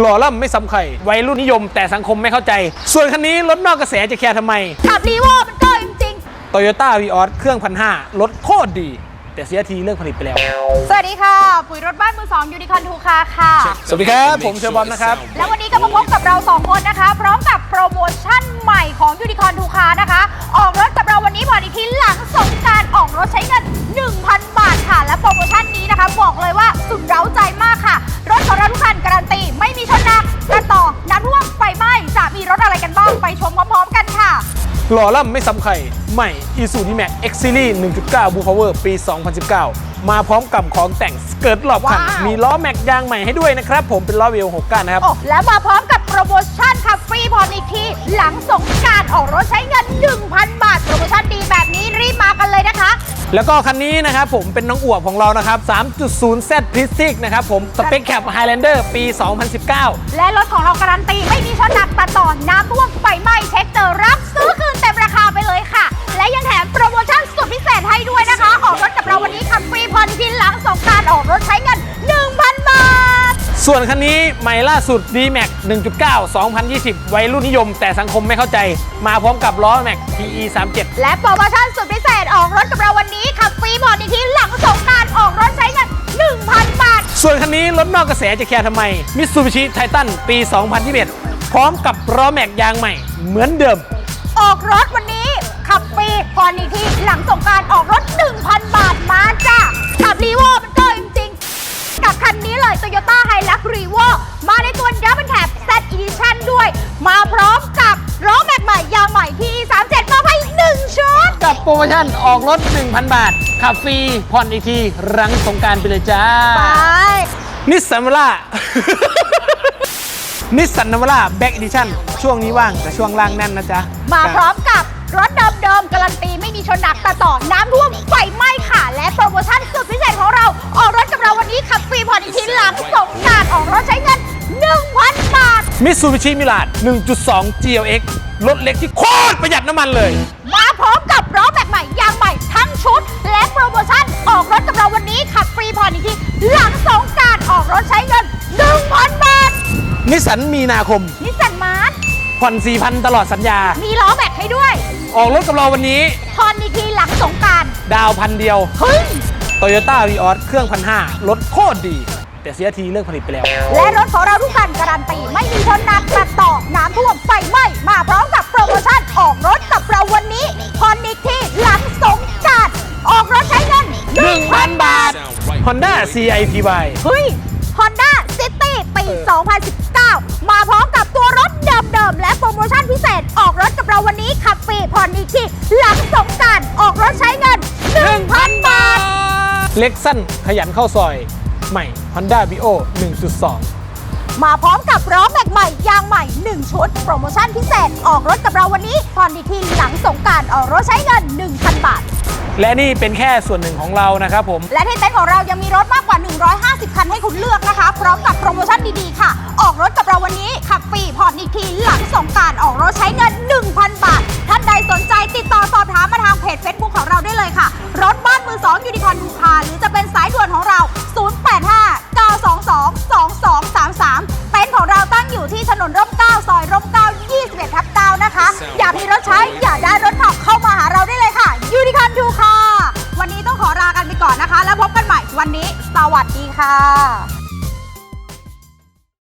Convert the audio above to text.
หล่อล่ำไม่ซ้ำใครวัยรุ่นนิยมแต่สังคมไม่เข้าใจ ส่วนคันนี้รถนอกกระแสจะแคร์ทำไมขับรีโวมันก็จริงโตโยต้าวีออสเครื่องพันห้ารถโคตรดี แต่เสียทีเลิกผลิตไปแล้ว ๆ สวัสดีค่ะ ปุ๋ยรถบ้านมือสองยูนิคอนทูคาค่ะ สวัสดีครับ ผมเชอร์บอมนะครับ แล้ววันนี้ก็มาพบกับเรา 2 คนนะคะ พร้อมกับโปรโมชั่นใหม่ของยูนิคอนทูคานะคะ ออกรถกับเราวันนี้ผ่อนอีกทีหลังสงกรารออกรถใช้ หล่อล่ำไม่ซ้ำใครใหม่ i s u z u Max X Series 1.9 Blue Power ปี 2019 มาพร้อมกับของแต่งสเกิร์ตรอบคัน ว้าว มีล้อแม็กยางใหม่ให้ด้วยนะครับ ผมเป็นล้อเวล6ก้านนะครับ โอ้และมาพร้อมกับโปรโมชั่นค่ะ ฟรีผ่อนอีกที หลังสงกรารออกรถใช้เงิน 1,000 บาท โปรโมชั่นดีแบบนี้รีบมากันเลยนะคะ แล้วก็คันนี้นะครับผมเป็นน้องอวบของเรานะครับ 3.0 Z p r e s t i g นะครับผมสเปคแคป Highlander ปี 2019 และรถของเราการันตี ไม่มีชนหนักตัดต่อน้ำท่วมไฟไหม้เช็คเจอรับซื้อคื และยังแถมโปรโมชั่นสุดพิเศษให้ด้วยนะคะ ออกรถกับเราวันนี้ขับฟรีผ่อนทีหลังสงกรารออกรถใช้เงิน1,000 บาท ส่วนคันนี้ใหม่ล่าสุด D-Max 1.9 2020 วัยรุ่นนิยม แต่สังคมไม่เข้าใจ มาพร้อมกับล้อ Max PE 37และโปรโมชั่นสุดพิเศษออกรถกับเราวันนี้ขับฟรีผ่อนอีกทีหลังสงกรารออกรถใช้เงิน1,000 บาท ส่วนคันนี้รถนอกกระแสจะแคร์ทำไม Mitsubishi Titan ปี 2021 พร้อมกับล้อแม็กยางใหม่เหมือนเดิม ออกรถวันนี้ ขับฟรีผ่อนอีกทีหลังสงกรารออกรถ 1,000 บาทมาจ้ะขับรีโวมันก็จริงๆ กับคันนี้เลย Toyota Hilux Revo มาในตัว Double Cab Z Edition ด้วย มาพร้อมกับล้อแม็กใหม่ยางใหม่ PE 37 มาให้อีกหนึ่งชุด กับโปรโมชั่นออกรถ 1,000 บาท ขับฟรีผ่อนอีกทีรังสงกรารไปเลยจ้าไปนิสสันวล่านิสสันนวล่าแบ็ก d ดิชั่นช่วงนี้ว่างแต่ช่วงล่างแน่นนะจ๊ะ มาพร้อมกับรถ เดิมๆการันตีไม่มีชนหนักแต่ต่อน้ำท่วมไฟไหม้ค่ะ และโปรโมชั่นสุดพิเศษของเรา ออกรถกับเราวันนี้ขับฟรีผ่อนอีกทีหลังสงกรารออกรถใช้เงิน1,000บาท มิตซูบิชิมิลาด1.2 GLX รถเล็กที่โคตรประหยัดน้ำมันเลย มาพร้อมกับล้อแม็กใหม่ยางใหม่ทั้งชุด และโปรโมชั่นออกรถกับเราวันนี้ขับฟรีผ่อนอีกทีหลังสงกรารออกรถใช้เงิน1,000บาทนิสสันมีนาคมนิสสันมาร์ทผ่อน4,000 ตลอดสัญญา มีล้อแม็กให้ด้วย ออกรถกับเราวันนี้ผ่อนอีกทีหลังสงกรารดาวพันเดียวเฮ้ย โตโยต้าวีออสเครื่องพันห้ารถโคตรดี แต่เสียทีเลิกผลิตไปแล้ว และรถของเราทุกคันการันตี ไม่มีชนหนักตัดต่อน้ำท่วมไฟไหม้มาพร้อมกับโปรโมชั่นออกรถกับเราวันนี้ผ่อนอีกทีหลังสงกรารออกรถใช้เงิน1,000 บาท Honda CIPY เฮ้ย Honda City ปี 2019 ผ่อนอีกทีหลังสงกรารออกรถใช้เงิน 1,000 บาท เล็กสั้นขยันเข้าซอย ใหม่ Honda Bio 1.2 มาพร้อมกับล้อแม็กใหม่ยางใหม่ 1 ชุด โปรโมชั่นพิเศษออกรถกับเราวันนี้ผ่อนอีกทีหลังสงกรารออกรถใช้เงิน 1,000 บาท และนี่เป็นแค่ส่วนหนึ่งของเรานะครับผม และที่เต็นท์ของเรายังมีรถมากกว่า 150 คันให้คุณเลือกนะคะ พร้อมกับโปรโมชั่นดีๆ ค่ะ ออกรถกับเราวันนี้ขับฟรีผ่ อนอีกทีหลังสงกรารออกรถใช้เงิน 1,000 บาท ท่านใดสนใจติดต่อสอบถามมาทางเพจ Facebook ของเราได้เลยค่ะ รถบ้านมือ2ยูนิคอนทูคาหรือจะเป็นสายด่วนของเรา 085 922 2233 เต็นท์ของเราตั้งอยู่ที่ถนนร่มเกล้าซอยร่มเกล้า21ทับ9นะคะ อยากมีรถใช้อยากได้รถขับเข้ามาหาเราได้เลยค่ะยูนิคอนทูคาวันนี้ต้องขอลากันไปก่อนนะคะ แล้วพบกันใหม่วันนี้ สวัสดีค่ะ